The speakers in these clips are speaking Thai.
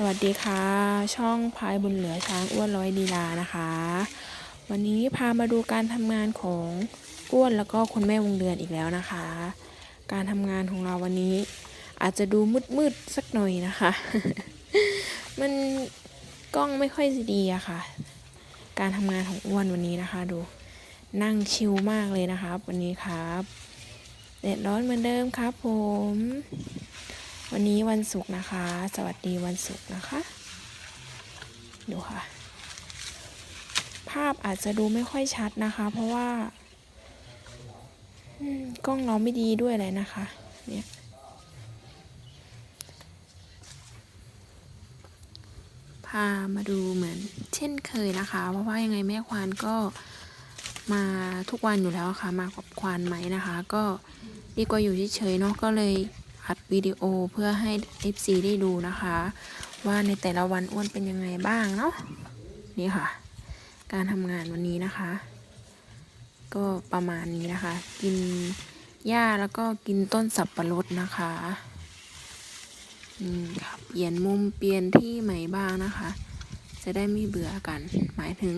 สวัสดีค่ะ ช่องพายบุญเหลือช้างอ้วนร้อยลีลานะคะ วันนี้พามาดูการทำงานของอ้วนแล้วก็คุณแม่วงเดือนอีกแล้วนะคะ การทำงานของเราวันนี้ อาจจะดูมืดๆสักหน่อยนะคะ มันกล้องไม่ค่อยดีอะค่ะ การทำงานของอ้วนวันนี้นะคะดู นั่งชิลมากเลยนะครับ วันนี้ครับแดดร้อนเหมือนเดิมครับผม วันนี้วันศุกร์นะคะ สวัสดีวันศุกร์นะคะ ดูค่ะ ภาพอาจจะดูไม่ค่อยชัดนะคะ เพราะว่ากล้องเราไม่ดีด้วยเลยนะคะ เนี่ยพามาดูเหมือนเช่นเคยนะคะ เพราะว่ายังไงแม่ควานก็มาทุกวันอยู่แล้วค่ะ มากับควานไหมนะคะ ก็ดีกว่าอยู่เฉยๆเนาะก็เลย อัดวิดีโอเพื่อให้ FC ได้ดูนะคะ ว่าในแต่ละวันอ้วนเป็นยังไงบ้างเนาะนี่ค่ะ การทำงานวันนี้นะคะ ก็ประมาณนี้นะคะ กินหญ้าแล้วก็กินต้นสับปะรดนะคะอืมค่ะเปลี่ยนมุมเปลี่ยนที่ใหม่บ้างนะคะ จะได้ไม่เบื่อกัน หมายถึง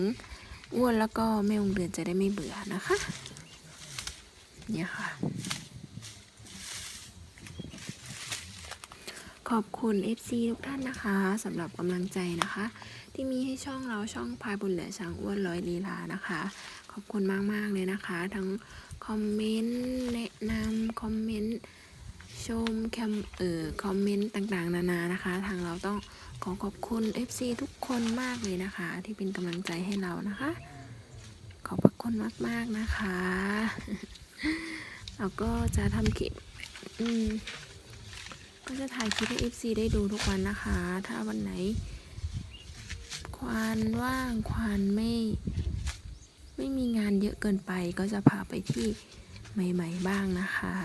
อ้วนแล้วก็แม่วงเดือนจะได้ไม่เบื่อนะคะ เนี่ยค่ะ ขอบคุณ FC ทุกท่านนะคะสำหรับกำลังใจนะคะ ที่มีให้ช่องเราช่องพายบุญเหลือช้างอ้วนร้อยลีลานะคะ ขอบคุณมาก ๆ เลยนะคะ ทั้งคอมเมนต์แนะนำคอมเมนต์ชมแคมเอ่อคอมเมนต์ต่างๆ นานานะคะ ทางเราต้องขอขอบคุณ FC ทุกคนมากเลยนะคะ ที่เป็นกำลังใจให้เรานะคะ ขอบพระคุณมาก ๆ นะคะ เราก็จะทำคลิปอืม ก็จะถ่ายคลิปให้ FC ได้ดูทุกวันนะคะ ถ้าวันไหน ควานว่างควานไม่ ไม่มีงานเยอะเกินไปก็จะพาไปที่ใหม่ ๆ บ้างนะคะ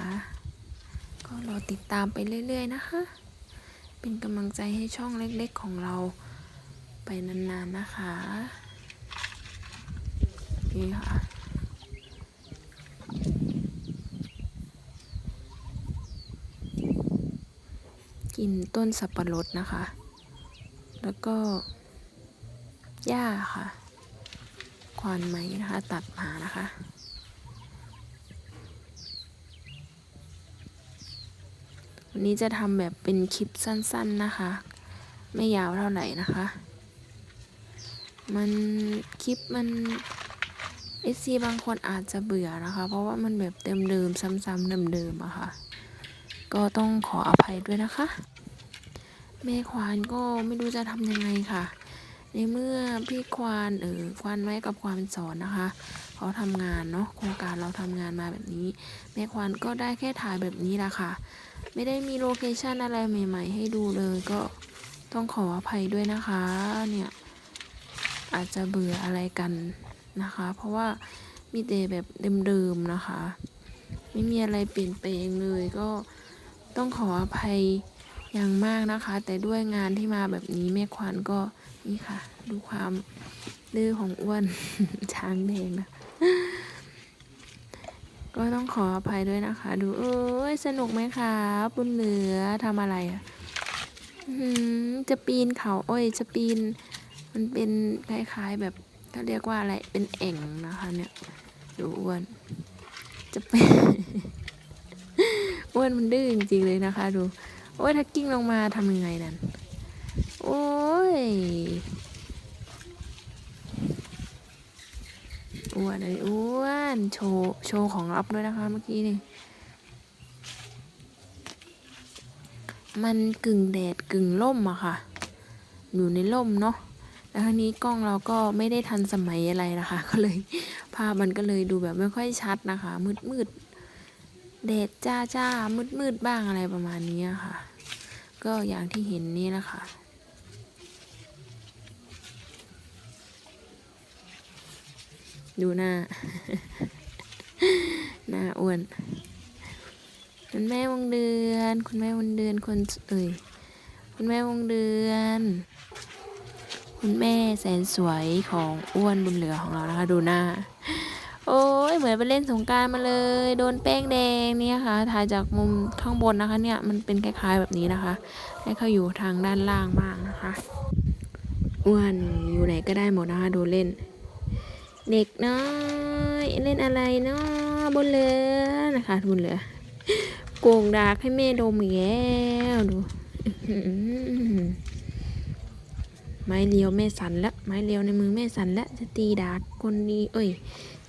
ก็รอติดตามไปเรื่อย ๆ นะคะ เป็นกำลังใจให้ช่องเล็กๆของเราไปนาน ๆ นะคะ นี่ค่ะ กิน ต้นสับปะรดนะคะ แล้วก็หญ้าค่ะ ควานไม้นะคะ ตัดมานะคะ วันนี้จะทำแบบเป็นคลิปสั้นๆนะคะ ไม่ยาวเท่าไหร่นะคะ มันคลิปมันเอซีบางคนอาจจะเบื่อนะคะ เพราะว่ามันแบบเดิมๆซ้ำๆเดิมๆอะค่ะก็ต้องขออภัยด้วยนะคะ แม่ควานก็ไม่รู้จะทำยังไงค่ะ ในเมื่อพี่ควานเออควานไว้กับความสอนนะคะ เขาทำงานเนาะโครงการเราทำงานมาแบบนี้ แม่ควานก็ได้แค่ถ่ายแบบนี้ละค่ะ ไม่ได้มีโลเคชั่นอะไรใหม่ ๆ ให้ดูเลยก็ต้องขออภัยด้วยนะคะ เนี่ยอาจจะเบื่ออะไรกันนะคะ เพราะว่ามีแต่แบบเดิมๆนะคะ ไม่มีอะไรเปลี่ยนแปลงเลยก็ต้องขออภัย อย่างมากนะคะ แต่ด้วยงานที่มาแบบนี้แม่ควานก็นี่ค่ะ ดูความดื้อของอ้วน ช้างแดงนะ ก็ต้องขออภัยด้วยนะคะ ดูเอ้ยสนุกไหมคะบุญเหลือทำอะไรอะจะปีนเขาโอ้ยจะปีน มันเป็นคล้ายๆแบบเขาเรียกว่าอะไรเป็นแอ่งนะคะ เนี่ยดูอ้วน จะเป็นอ้วนมันดื้อจริงๆเลยนะคะ ดู โอ้ยถ้ากิ้งลงมาทำยังไงนั่น โอ้ยอ้วนเลยอ้วนโชว์โชว์ของลับด้วยนะคะเมื่อกี้นี่มันกึ่งแดดกึ่งล่มอะค่ะ อยู่ในล่มเนาะแล้วทีนี้กล้องเราก็ไม่ได้ทันสมัยอะไรนะคะ ก็เลยภาพมันก็เลยดูแบบไม่ค่อยชัดนะคะ มืดมืด แดดจ้าจ้ามืดมืดบ้างอะไรประมาณนี้ค่ะ ก็อย่างที่เห็นนี่แหละค่ะดูหน้า หน้าอ้วนคุณแม่วงเดือน คุณแม่วงเดือนคนเอ่ยคุณแม่วงเดือน คุณแม่แสนสวยของอ้วนบุญเหลือของเรานะคะ ดูหน้า โอ้ยเหมือนไปเล่นสงการมาเลย โดนแป้งแดงเนี่ยค่ะ ถ่ายจากมุมข้างบนนะคะ เนี่ยมันเป็นคล้ายๆแบบนี้นะคะ ให้เขาอยู่ทางด้านล่างบ้างนะคะอ้วนอยู่ไหนก็ได้หมดนะคะดูเล่น เด็กน้อยเล่นอะไรเนาะบนเรือนะคะบนเรือโกงดากให้แม่ดมอีกแล้วดูไม้เลียวแม่สันละไม้เลียวในมือแม่สันละจะตีดากคนดีเอ้ย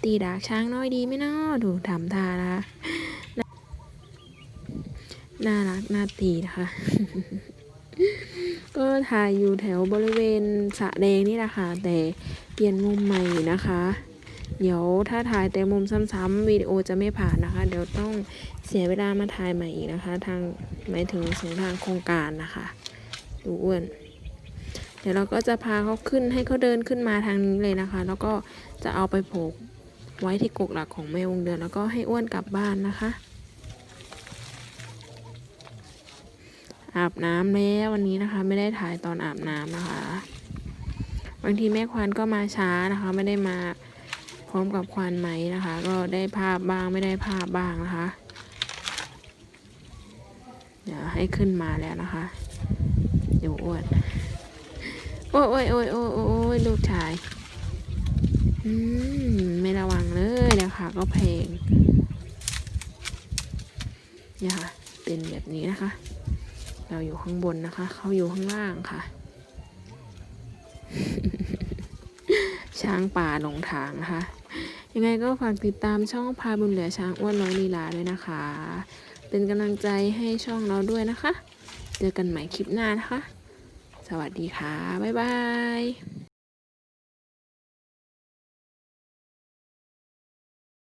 ตีดากช้างน้อยดีไหมเนาะดูทำท่านะคะน่ารักน่าตีนะคะ ก็ถ่ายอยู่แถวบริเวณสะแดงนี่แหละค่ะ แต่เปลี่ยนมุมใหม่นะคะ เดี๋ยวถ้าถ่ายแต่มุมซ้ำๆวิดีโอจะไม่ผ่านนะคะ เดี๋ยวต้องเสียเวลามาถ่ายใหม่อีกนะคะ ทางหมายถึงสงทางโครงการนะคะ ดูอ้วนเดี๋ยวเราก็จะพาเขาขึ้นให้เขาเดินขึ้นมาทางนี้เลยนะคะ แล้วก็จะเอาไปผูก ไว้ที่กกหลักของแม่วงเดือนแล้วก็ให้อ้วนกลับบ้านนะคะ อาบน้ำแล้ววันนี้นะคะ ไม่ได้ถ่ายตอนอาบน้ำนะคะ บางทีแม่ควานก็มาช้านะคะ ไม่ได้มาพร้อมกับควานไหมนะคะ ก็ได้ภาพบ้างไม่ได้ภาพบ้างนะคะ เดี๋ยวให้ขึ้นมาแล้วนะคะเดี๋ยวอ้วนโอ้ยโอ้ยโอ้ยโอ้ยลูกชาย อืม ไม่ระวังเลยนะคะ ก็เพงเนี่ยค่ะ เป็นแบบนี้นะคะ เราอยู่ข้างบนนะคะ เขาอยู่ข้างล่างค่ะ ช้างป่าหลงทางนะคะ ยังไงก็ฝากติดตามช่องพาบุญเหลือช้างอ้วนร้อยลีลาด้วยนะคะ เป็นกำลังใจให้ช่องเราด้วยนะคะ เจอกันใหม่คลิปหน้านะคะ สวัสดีค่ะ บ๊ายบาย